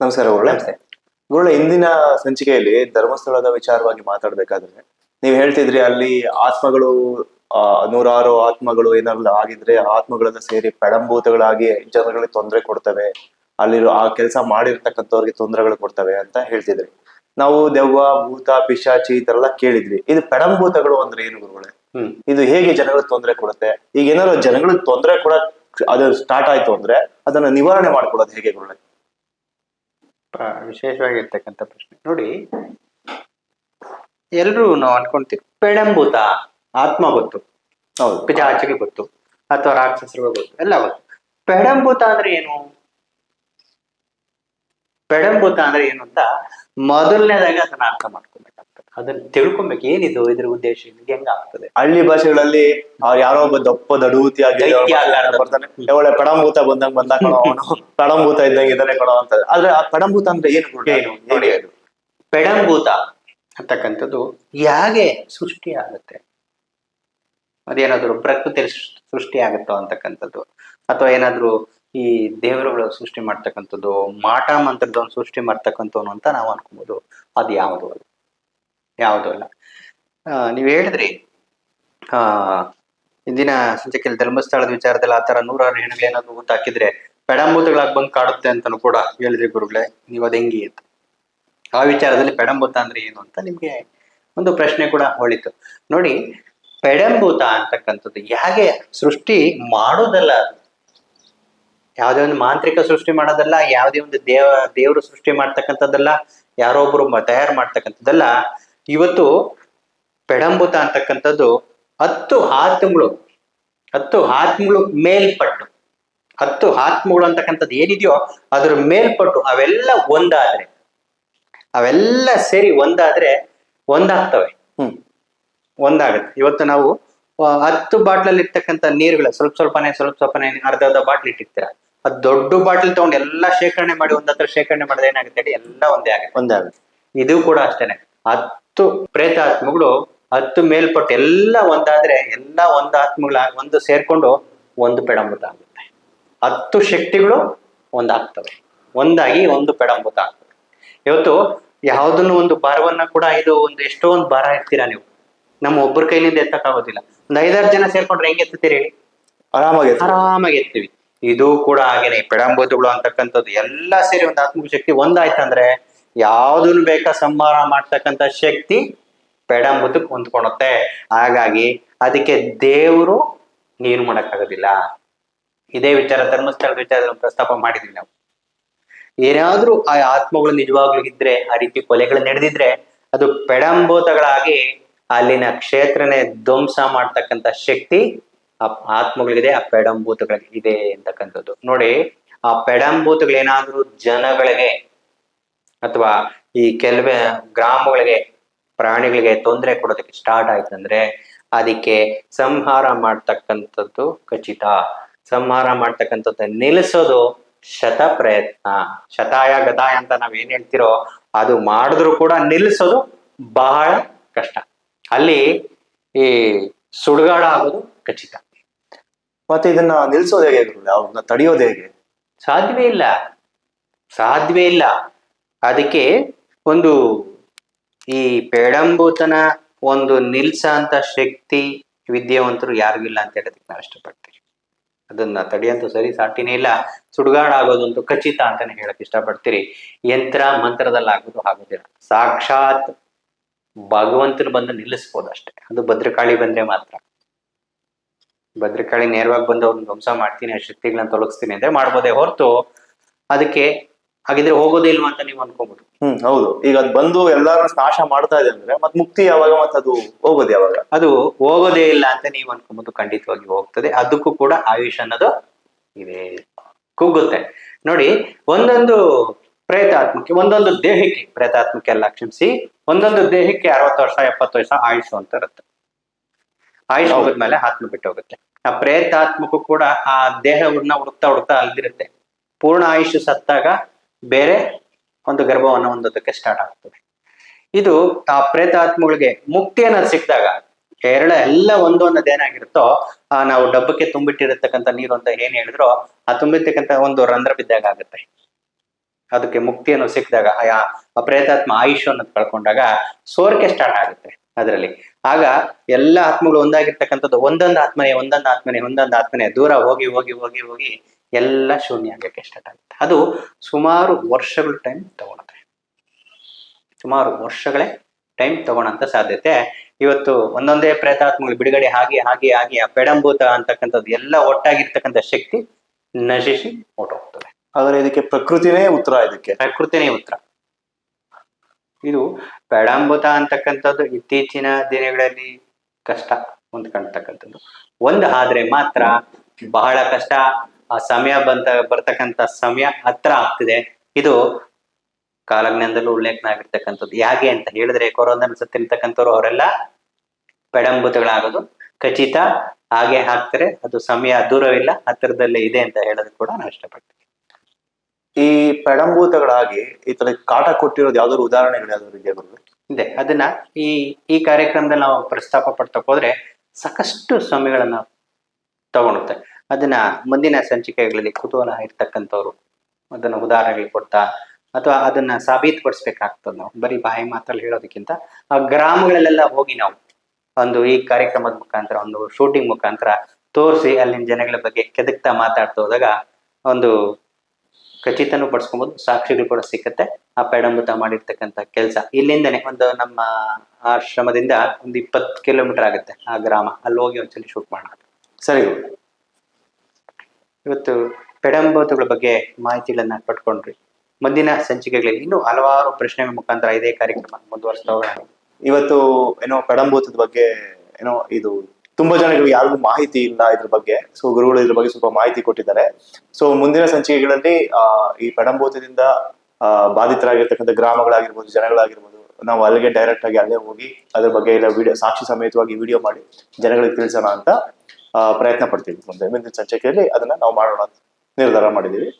ನಮಸ್ಕಾರ ಗುರುಳೆ ನಮಸ್ತೆ. ಗುರುಳೆ ಇಂದಿನ ಸಂಚಿಕೆಯಲ್ಲಿ ಧರ್ಮಸ್ಥಳದ ವಿಚಾರವಾಗಿ ಮಾತಾಡ್ಬೇಕಾದ್ರೆ ನೀವು ಹೇಳ್ತಿದ್ರಿ ಅಲ್ಲಿ ಆತ್ಮಗಳು ನೂರಾರು ಆತ್ಮಗಳು ಏನಾದ್ರು ಆಗಿದ್ರೆ ಆತ್ಮಗಳೆಲ್ಲ ಸೇರಿ ಪೆಡಂಭೂತಗಳಾಗಿ ಜನಗಳಿಗೆ ತೊಂದರೆ ಕೊಡ್ತವೆ. ಅಲ್ಲಿರೋ ಆ ಕೆಲಸ ಮಾಡಿರ್ತಕ್ಕಂಥವ್ರಿಗೆ ತೊಂದರೆಗಳು ಕೊಡ್ತವೆ ಅಂತ ಹೇಳ್ತಿದ್ರಿ. ನಾವು ದೆವ್ವ ಭೂತ ಪಿಶಾಚಿ ಈ ತರ ಎಲ್ಲ ಕೇಳಿದ್ವಿ. ಇದು ಪೆಡಂಭೂತಗಳು ಅಂದ್ರೆ ಏನು ಗುರುಗಳೇ? ಇದು ಹೇಗೆ ಜನಗಳಿಗೆ ತೊಂದರೆ ಕೊಡುತ್ತೆ? ಈಗ ಏನಾದ್ರು ಜನಗಳಿಗೆ ತೊಂದರೆ ಕೊಡ ಅದು ಸ್ಟಾರ್ಟ್ ಆಯ್ತು ಅಂದ್ರೆ ಅದನ್ನ ನಿವಾರಣೆ ಮಾಡ್ಕೊಡೋದು ಹೇಗೆ ಗುರುಗಳೇ? ವಿಶೇಷವಾಗಿರ್ತಕ್ಕಂಥ ಪ್ರಶ್ನೆ. ನೋಡಿ ಎಲ್ಲರೂ ನಾವು ಅನ್ಕೊಂತೀವಿ ಪೆಡಂಭೂತ ಆತ್ಮ ಗೊತ್ತು. ಹೌದು. ಪಿಜಾಚಿಗೆ ಗೊತ್ತು ಅಥವಾ ರಾಕ್ಷಸರಿಗೆ ಗೊತ್ತು ಎಲ್ಲ ಗೊತ್ತು. ಪೆಡಂಭೂತ ಅಂದ್ರೆ ಏನು? ಪೆಡಂಭೂತ ಅಂದ್ರೆ ಏನು ಅಂತ ಮೊದಲನೇದಾಗಿ ಅದನ್ನ ಅರ್ಥ ಮಾಡ್ಕೊಬೇಕಾಗ್ತದೆ ಅದನ್ನ ತಿಳ್ಕೊಬೇಕು ಏನಿದು ಇದ್ರ ಉದ್ದೇಶ ಇದು ಹೆಂಗ ಆಗ್ತದೆ? ಹಳ್ಳಿ ಭಾಷೆಗಳಲ್ಲಿ ಅವ್ರು ಯಾರೋ ಒಬ್ಬ ದಪ್ಪ ದಡೂತಿಯಾಗಿ ಆಗಿದೆ ಬರ್ತಾನೆ. ಒಳ್ಳೆ ಪಡಂಭೂತ ಬಂದಂಗ ಬಂದ ಕಣೋ ಅವನು. ಪಡಂಭೂತ ಇದ್ದಂಗೆ ಇದ್ದಾನೆ ಕಣೋ ಅಂತ. ಆದ್ರೆ ಆ ಪಡಂಭೂತ ಅಂದ್ರೆ ಏನು ನೋಡಿ ಅದು. ಪೆಡಂಭೂತ ಅಂತಕ್ಕಂಥದ್ದು ಹೇಗೆ ಸೃಷ್ಟಿ ಆಗುತ್ತೆ? ಅದೇನಾದ್ರು ಪ್ರಕೃತಿ ಸೃಷ್ಟಿ ಆಗುತ್ತೋ ಅಂತಕ್ಕಂಥದ್ದು? ಅಥವಾ ಏನಾದ್ರು ಈ ದೇವರುಗಳು ಸೃಷ್ಟಿ ಮಾಡ್ತಕ್ಕಂಥದ್ದು ಮಾಟ ಮಂತ್ರದವನು ಸೃಷ್ಟಿ ಮಾಡ್ತಕ್ಕಂಥವನು ಅಂತ ನಾವು ಅನ್ಕೋಬಹುದು ಅದು? ಯಾವುದು ಯಾವುದು ಅಲ್ಲ ನೀವು ಹೇಳಿದ್ರಿ. ಇಂದಿನ ಸಂಚಿಕೆಯಲ್ಲಿ ಧರ್ಮಸ್ಥಳದ ವಿಚಾರದಲ್ಲಿ ಆ ತರ ನೂರಾರು ಹೆಣ್ಣುಗಳೇನಾದ್ರು ಊತ ಹಾಕಿದ್ರೆ ಪೆಡಂಬೂತಗಳಾಗಿ ಬಂದು ಕಾಡುತ್ತೆ ಅಂತಾನು ಕೂಡ ಹೇಳಿದ್ರಿ ಗುರುಗಳೇ. ನೀವು ಅದು ಹೆಂಗಿ ಅಂತ. ಆ ವಿಚಾರದಲ್ಲಿ ಪೆಡಂಬೂತ ಅಂದ್ರೆ ಏನು ಅಂತ ನಿಮ್ಗೆ ಒಂದು ಪ್ರಶ್ನೆ ಕೂಡ ಹೊಳಿತು. ನೋಡಿ, ಪೆಡಂಬೂತ ಅಂತಕ್ಕಂಥದ್ದು ಹೇಗೆ ಸೃಷ್ಟಿ ಮಾಡೋದಲ್ಲ. ಯಾವುದೇ ಒಂದು ಮಾಂತ್ರಿಕ ಸೃಷ್ಟಿ ಮಾಡೋದಲ್ಲ, ಯಾವುದೇ ಒಂದು ದೇವ, ದೇವರು ಸೃಷ್ಟಿ ಮಾಡ್ತಕ್ಕಂಥದ್ದಲ್ಲ, ಯಾರೋ ತಯಾರು ಮಾಡ್ತಕ್ಕಂಥದ್ದಲ್ಲ ಇವತ್ತು ಪೆಡಂಬುತ ಅಂತಕ್ಕಂಥದ್ದು ಹತ್ತು ಆತ್ಮಗಳು ಹತ್ತು ಆತ್ಮಗಳು ಮೇಲ್ಪಟ್ಟು ಹತ್ತು ಆತ್ಮಗಳು ಅಂತಕ್ಕಂಥದ್ದು ಏನಿದೆಯೋ ಅದ್ರ ಮೇಲ್ಪಟ್ಟು ಅವೆಲ್ಲ ಒಂದಾದ್ರೆ ಅವೆಲ್ಲ ಸೇರಿ ಒಂದಾದ್ರೆ ಒಂದಾಗ್ತವೆ. ಹ್ಮ್ ಒಂದಾಗುತ್ತೆ. ಇವತ್ತು ನಾವು ಹತ್ತು ಬಾಟ್ಲಲ್ಲಿ ಇರ್ತಕ್ಕಂಥ ನೀರುಗಳು ಸ್ವಲ್ಪ ಸ್ವಲ್ಪನೇ ಸ್ವಲ್ಪ ಸ್ವಲ್ಪನೇ ಅರ್ಧ ಅರ್ಧ ಬಾಟ್ಲ್ ಇಟ್ಟಿರ್ತೀರ ಅದು ದೊಡ್ಡ ಬಾಟ್ಲ್ ತಗೊಂಡು ಎಲ್ಲ ಶೇಖರಣೆ ಮಾಡಿ ಒಂದ್ ಹತ್ರ ಶೇಖರಣೆ ಮಾಡಿದ್ರೆ ಏನಾಗುತ್ತೆ ಹೇಳಿ ಎಲ್ಲ ಒಂದೇ ಆಗುತ್ತೆ. ಒಂದೇ ಆಗುತ್ತೆ. ಇದು ಕೂಡ ಅಷ್ಟೇನೆ. ಹತ್ತು ಪ್ರೇತಾತ್ಮಗಳು ಹತ್ತು ಮೇಲ್ಪಟ್ಟು ಎಲ್ಲ ಒಂದಾದ್ರೆ ಎಲ್ಲ ಒಂದು ಆತ್ಮಗಳ ಒಂದು ಸೇರ್ಕೊಂಡು ಒಂದು ಪೆಡಂಬುತ ಆಗುತ್ತೆ. ಹತ್ತು ಶಕ್ತಿಗಳು ಒಂದಾಗ್ತವೆ. ಒಂದಾಗಿ ಒಂದು ಪೆಡಂಬುತ ಆಗ್ತವೆ ಇವತ್ತು ಯಾವುದನ್ನು ಒಂದು ಭಾರವನ್ನ ಕೂಡ ಇದು ಒಂದು ಎಷ್ಟೋ ಒಂದು ಭಾರ ಇರ್ತೀರಾ ನೀವು. ನಮ್ಮ ಒಬ್ಬರ ಕೈಲಿಂದ ಎತ್ತಕ್ಕಾಗೋದಿಲ್ಲ. ಒಂದು ಐದಾರು ಜನ ಸೇರ್ಕೊಂಡ್ರೆ ಹೆಂಗೆ ಎತ್ತೀರಿ ಹೇಳಿ? ಆರಾಮಾಗಿ ಆರಾಮಾಗಿ ಎತ್ತೀವಿ. ಇದು ಕೂಡ ಹಾಗೇನೆ. ಪೆಡಂಭೂತಗಳು ಅಂತಕ್ಕಂಥದ್ದು ಎಲ್ಲ ಸೇರಿ ಒಂದು ಆತ್ಮಶಕ್ತಿ ಒಂದಾಯ್ತಂದ್ರೆ ಯಾವ್ದನ್ನು ಬೇಕಾ ಸಂಹಾರ ಮಾಡ್ತಕ್ಕಂಥ ಶಕ್ತಿ ಪೆಡಂಬುದಕ್ಕೆ ಹೊಂದ್ಕೊಳುತ್ತೆ ಹಾಗಾಗಿ ಅದಕ್ಕೆ ದೇವರು ನೀರು ಮಾಡಕ್ಕಾಗೋದಿಲ್ಲ. ಇದೇ ವಿಚಾರ ಧರ್ಮಸ್ಥಳದ ವಿಚಾರದಲ್ಲಿ ಪ್ರಸ್ತಾಪ ಮಾಡಿದ್ವಿ ನಾವು. ಏನಾದ್ರೂ ಆ ಆತ್ಮಗಳು ನಿಜವಾಗ್ಲೂ ಇದ್ರೆ, ಆ ರೀತಿ ಕೊಲೆಗಳು ನಡೆದಿದ್ರೆ, ಅದು ಪೆಡಂಭೂತಗಳಾಗಿ ಅಲ್ಲಿನ ಕ್ಷೇತ್ರನೇ ಧ್ವಂಸ ಮಾಡ್ತಕ್ಕಂಥ ಶಕ್ತಿ ಆ ಆತ್ಮಗಳಿದೆ ಆ ಪೆಡಂಬೂತಗಳಿಗೆ ಇದೆ ಅಂತಕ್ಕಂಥದ್ದು. ನೋಡಿ, ಆ ಪೆಡಂಭೂತಗಳೇನಾದ್ರೂ ಜನಗಳಿಗೆ ಅಥವಾ ಈ ಕೆಲವೇ ಗ್ರಾಮಗಳಿಗೆ ಪ್ರಾಣಿಗಳಿಗೆ ತೊಂದರೆ ಕೊಡೋದಕ್ಕೆ ಸ್ಟಾರ್ಟ್ ಆಯ್ತಂದ್ರೆ ಅದಕ್ಕೆ ಸಂಹಾರ ಮಾಡ್ತಕ್ಕಂಥದ್ದು ಖಚಿತ. ಸಂಹಾರ ಮಾಡ್ತಕ್ಕಂಥದ್ದು ನಿಲ್ಲಿಸೋದು ಶತ ಪ್ರಯತ್ನ ಶತಾಯ ಗತಾಯ ಅಂತ ನಾವ್ ಏನ್ ಹೇಳ್ತಿರೋ ಅದು ಮಾಡಿದ್ರು ಕೂಡ ನಿಲ್ಲಿಸೋದು ಬಹಳ ಕಷ್ಟ. ಅಲ್ಲಿ ಈ ಸುಡುಗಾಡ ಆಗೋದು ಖಚಿತ. ಮತ್ತೆ ಇದನ್ನ ನಿಲ್ಸೋದು ಹೇಗೆ? ಅವ್ರನ್ನ ತಡೆಯೋದು ಹೇಗೆ? ಸಾಧ್ಯವೇ ಇಲ್ಲ. ಸಾಧ್ಯವೇ ಇಲ್ಲ. ಅದಕ್ಕೆ ಒಂದು ಈ ಪೇಡಂಬೂತನ ಒಂದು ನಿಲ್ಸ ಅಂತ ಶಕ್ತಿ ವಿದ್ಯಾವಂತರು ಯಾರಿಗೂ ಇಲ್ಲ ಅಂತ ಹೇಳೋದಕ್ಕೆ ನಾವು ಇಷ್ಟಪಡ್ತೀವಿ. ಅದನ್ನ ತಡೆಯಂತೂ ಸರಿ, ಸಾಟಿನೇ ಇಲ್ಲ. ಸುಡುಗಾಡ ಆಗೋದಂತೂ ಖಚಿತ ಅಂತಾನೆ ಹೇಳಕ್ ಇಷ್ಟಪಡ್ತೀರಿ. ಯಂತ್ರ ಮಂತ್ರದಲ್ಲಿ ಆಗೋದು ಆಗೋದಿಲ್ಲ. ಸಾಕ್ಷಾತ್ ಭಗವಂತರು ಬಂದು ನಿಲ್ಲಿಸ್ಬೋದು ಅಷ್ಟೇ. ಅದು ಭದ್ರಕಾಳಿ ಬಂದ್ರೆ ಮಾತ್ರ. ಭದ್ರಕಾಳಿ ನೇರವಾಗಿ ಬಂದು ಅವ್ರನ್ನ ಧ್ವಂಸ ಮಾಡ್ತೀನಿ, ಆ ಶಕ್ತಿಗಳನ್ನ ತೊಲಗಿಸ್ತೀನಿ ಅಂದ್ರೆ ಮಾಡ್ಬೋದೇ ಹೊರತು ಅದಕ್ಕೆ ಹಾಗಿದ್ರೆ ಹೋಗೋದೇ ಇಲ್ವಾ ಅಂತ ನೀವು ಅನ್ಕೋಬಹುದು ಹ್ಮ್ ಹೌದು. ಈಗ ಅದ್ ಬಂದು ಎಲ್ಲಾರನ್ನ ನಾಶ ಮಾಡ್ತಾ ಇದೆ ಅಂದ್ರೆ ಮತ್ ಮುಕ್ತಿ ಯಾವಾಗ ಮತ್ ಅದು ಹೋಗೋದು ಯಾವಾಗ? ಅದು ಹೋಗೋದೇ ಇಲ್ಲ ಅಂತ ನೀವು ಅನ್ಕೊಂಬೋದು ಖಂಡಿತವಾಗಿ ಹೋಗ್ತದೆ. ಅದಕ್ಕೂ ಕೂಡ ಆಯುಷ್ ಅನ್ನೋದು ಇದೆ. ಕುಗ್ಗುತ್ತೆ. ನೋಡಿ ಒಂದೊಂದು ಪ್ರೇತಾತ್ಮಕ್ಕೆ ಒಂದೊಂದು ದೇಹಕ್ಕೆ ಪ್ರೇತಾತ್ಮಕ್ಕೆ ಎಲ್ಲ ಕ್ಷಮಿಸಿ ಒಂದೊಂದು ದೇಹಕ್ಕೆ ಅರವತ್ತು ವರ್ಷ ಎಪ್ಪತ್ತು ವರ್ಷ ಆಯುಷ್ ಅಂತ ಇರುತ್ತೆ. ಆಯುಷ್ ಹೋಗದ್ಮೇಲೆ ಆತ್ಮ ಬಿಟ್ಟು ಹೋಗುತ್ತೆ. ಆ ಪ್ರೇತಾತ್ಮಕ್ಕೂ ಕೂಡ ಆ ದೇಹವನ್ನ ಹುಡುಕ್ತಾ ಹುಡುಕ್ತಾ ಅಲ್ದಿರುತ್ತೆ. ಪೂರ್ಣ ಆಯುಷ್ ಸತ್ತಾಗ ಬೇರೆ ಒಂದು ಗರ್ಭವನ್ನು ಹೊಂದೋದಕ್ಕೆ ಸ್ಟಾರ್ಟ್ ಆಗ್ತದೆ. ಇದು ಆ ಪ್ರೇತಾತ್ಮಗಳಿಗೆ ಮುಕ್ತಿ ಅನ್ನೋದು ಸಿಕ್ಕಿದಾಗ ಎರಡ ಎಲ್ಲ ಒಂದು ಅನ್ನೋದು ಏನಾಗಿರುತ್ತೋ, ಆ ನಾವು ಡಬ್ಬಕ್ಕೆ ತುಂಬಿಟ್ಟಿರತಕ್ಕಂಥ ನೀರು ಅಂತ ಏನ್ ಹೇಳಿದ್ರೋ, ಆ ತುಂಬಿರ್ತಕ್ಕಂಥ ಒಂದು ರಂಧ್ರ ಬಿದ್ದಾಗ ಆಗುತ್ತೆ. ಅದಕ್ಕೆ ಮುಕ್ತಿಯನ್ನು ಸಿಕ್ಕಿದಾಗ, ಆ ಆ ಪ್ರೇತಾತ್ಮ ಅನ್ನೋದು ಕಳ್ಕೊಂಡಾಗ ಸೋರಿಕೆ ಸ್ಟಾರ್ಟ್ ಆಗುತ್ತೆ ಅದರಲ್ಲಿ. ಆಗ ಎಲ್ಲ ಆತ್ಮಗಳು ಒಂದಾಗಿರ್ತಕ್ಕಂಥದ್ದು ಒಂದೊಂದು ಆತ್ಮನೆ ಒಂದೊಂದು ಆತ್ಮನೆ ಒಂದೊಂದು ಆತ್ಮನೆ ದೂರ ಹೋಗಿ ಹೋಗಿ ಹೋಗಿ ಹೋಗಿ ಎಲ್ಲ ಶೂನ್ಯ ಆಗಕ್ಕೆ ಸ್ಟಾರ್ಟ್ ಆಗುತ್ತೆ. ಅದು ಸುಮಾರು ವರ್ಷಗಳ ಟೈಮ್ ತಗೊಳತ್ತೆ. ಸುಮಾರು ವರ್ಷಗಳೇ ಟೈಮ್ ತಗೊಳಂತ ಸಾಧ್ಯತೆ. ಇವತ್ತು ಒಂದೊಂದೇ ಪ್ರೇತಾತ್ಮಗಳು ಬಿಡುಗಡೆ ಹಾಗೆ ಹಾಗೆ ಆಗಿ ಆ ಪೆಡಂಭೂತ ಅಂತಕ್ಕಂಥದ್ದು ಎಲ್ಲ ಒಟ್ಟಾಗಿರ್ತಕ್ಕಂಥ ಶಕ್ತಿ ನಶಿಸಿ ಹೊರಟೋಗ್ತದೆ ಆದರೆ ಇದಕ್ಕೆ ಪ್ರಕೃತಿನೇ ಉತ್ತರ ಇದಕ್ಕೆ. ಪ್ರಕೃತಿನೇ ಉತ್ತರ. ಇದು ಪೆಡಾಂಬುತ ಅಂತಕ್ಕಂಥದ್ದು ಇತ್ತೀಚಿನ ದಿನಗಳಲ್ಲಿ ಕಷ್ಟ ಹೊಂದ್ಕೊಳ್ತಕ್ಕಂಥದ್ದು ಒಂದು ಆದ್ರೆ ಮಾತ್ರ ಬಹಳ ಕಷ್ಟ. ಆ ಸಮಯ ಬಂತ, ಬರ್ತಕ್ಕಂಥ ಸಮಯ ಹತ್ರ ಆಗ್ತಿದೆ. ಇದು ಕಾಲಜ್ಞಾನದಲ್ಲೂ ಉಲ್ಲೇಖನ ಆಗಿರ್ತಕ್ಕಂಥದ್ದು ಯಾಕೆ ಅಂತ ಹೇಳಿದ್ರೆ ಕೊರೋನಾ ಸತ್ತಿರ್ತಕ್ಕಂಥವ್ರು ಅವರೆಲ್ಲ ಪೆಡಂಬುತಗಳಾಗೋದು ಖಚಿತ. ಹಾಗೆ ಹಾಕ್ತಾರೆ. ಅದು ಸಮಯ ದೂರವಿಲ್ಲ. ಹತ್ತಿರದಲ್ಲೇ ಇದೆ ಅಂತ ಹೇಳೋದು ಕೂಡ ನಾನು ಇಷ್ಟಪಡ್ತೀನಿ ಈ ಪೆಡಂಭೂತಗಳಾಗಿ ಈ ತರ ಕಾಟ ಕೊಟ್ಟಿರೋದು ಯಾವ್ದಾದ್ರು ಉದಾಹರಣೆಗಳು ಯಾವ್ದಾದ್ರು ಗುರುಗಳೇ? ಇದೆ. ಅದನ್ನ ಈ ಈ ಕಾರ್ಯಕ್ರಮದಲ್ಲಿ ನಾವು ಪ್ರಸ್ತಾಪ ಪಡ್ತಾ ಹೋದ್ರೆ ಸಾಕಷ್ಟು ಸ್ವಾಮಿಗಳನ್ನ ತಗೊಳುತ್ತೆ ಅದನ್ನ ಮುಂದಿನ ಸಂಚಿಕೆಗಳಲ್ಲಿ ಕುತೂಹಲ ಇರ್ತಕ್ಕಂಥವ್ರು ಅದನ್ನ ಉದಾಹರಣೆಗಳು ಕೊಡ್ತಾ ಅಥವಾ ಅದನ್ನ ಸಾಬೀತುಪಡಿಸ್ಬೇಕಾಗ್ತದೆ ನಾವು. ಬರೀ ಬಾಯಿ ಮಾತಲ್ಲಿ ಹೇಳೋದಕ್ಕಿಂತ ಆ ಗ್ರಾಮಗಳಲ್ಲೆಲ್ಲ ಹೋಗಿ ನಾವು ಒಂದು ಈ ಕಾರ್ಯಕ್ರಮದ ಮುಖಾಂತರ, ಒಂದು ಶೂಟಿಂಗ್ ಮುಖಾಂತರ ತೋರಿಸಿ ಅಲ್ಲಿನ ಜನಗಳ ಬಗ್ಗೆ ಕೆದಕ್ತಾ ಮಾತಾಡ್ತಾ ಹೋದಾಗ ಒಂದು ಖಚಿತನೂ ಪಡಿಸ್ಕೊಬೋದು ಸಾಕ್ಷಿಗಳು ಕೂಡ ಸಿಕ್ಕತ್ತೆ. ಆ ಪೇಡಂಬುತ ಮಾಡಿರ್ತಕ್ಕಂಥ ಕೆಲಸ. ಇಲ್ಲಿಂದನೇ ಒಂದು ನಮ್ಮ ಆಶ್ರಮದಿಂದ ಒಂದು ಇಪ್ಪತ್ತು ಕಿಲೋಮೀಟರ್ ಆಗುತ್ತೆ ಆ ಗ್ರಾಮ. ಅಲ್ಲಿ ಹೋಗಿ ಒಂದ್ಸಲಿ ಶೂಟ್ ಮಾಡೋಣ. ಸರಿ ಇವತ್ತು ಪೆಡಂಬೂತಗಳ ಬಗ್ಗೆ ಮಾಹಿತಿಗಳನ್ನ ಪಡ್ಕೊಂಡ್ರಿ. ಮುಂದಿನ ಸಂಚಿಕೆಗಳಲ್ಲಿ ಇನ್ನೂ ಹಲವಾರು ಪ್ರಶ್ನೆಗಳ ಮುಖಾಂತರ ಇದೇ ಕಾರ್ಯಕ್ರಮ ಮುಂದುವರಿಸ್ತಾ ಹೋಗೋಣ. ಇವತ್ತು ಏನೋ ಪೆಡಂಬೂತದ ಬಗ್ಗೆ ಏನೋ ಇದು ತುಂಬಾ ಜನಗಳಿಗೆ ಯಾರಿಗೂ ಮಾಹಿತಿ ಇಲ್ಲ ಇದ್ರ ಬಗ್ಗೆ. ಸೊ ಗುರುಗಳು ಇದ್ರ ಬಗ್ಗೆ ಸ್ವಲ್ಪ ಮಾಹಿತಿ ಕೊಟ್ಟಿದ್ದಾರೆ. ಸೊ ಮುಂದಿನ ಸಂಚಿಕೆಗಳಲ್ಲಿ ಈ ಪೆಡಂಭೂತದಿಂದ ಆ, ಬಾಧಿತರಾಗಿರ್ತಕ್ಕಂಥ ಗ್ರಾಮಗಳಾಗಿರ್ಬೋದು, ಜನಗಳಾಗಿರ್ಬೋದು, ನಾವು ಅಲ್ಲಿಗೆ ಡೈರೆಕ್ಟ್ ಆಗಿ ಅಲ್ಲೇ ಹೋಗಿ, ಅದ್ರ ಬಗ್ಗೆ ಎಲ್ಲ ವಿಡಿಯೋ, ಸಾಕ್ಷಿ ಸಮೇತವಾಗಿ ವಿಡಿಯೋ ಮಾಡಿ, ಜನಗಳಿಗೆ ತಿಳಿಸೋಣ ಅಂತ ಪ್ರಯತ್ನ ಪಡ್ತೀವಿ. ಮುಂದೆ, ಮುಂದಿನ ಸಂಚಿಕೆಯಲ್ಲಿ ಅದನ್ನ ನಾವು ಮಾಡೋಣ ಅಂತ ನಿರ್ಧಾರ ಮಾಡಿದ್ದೀವಿ.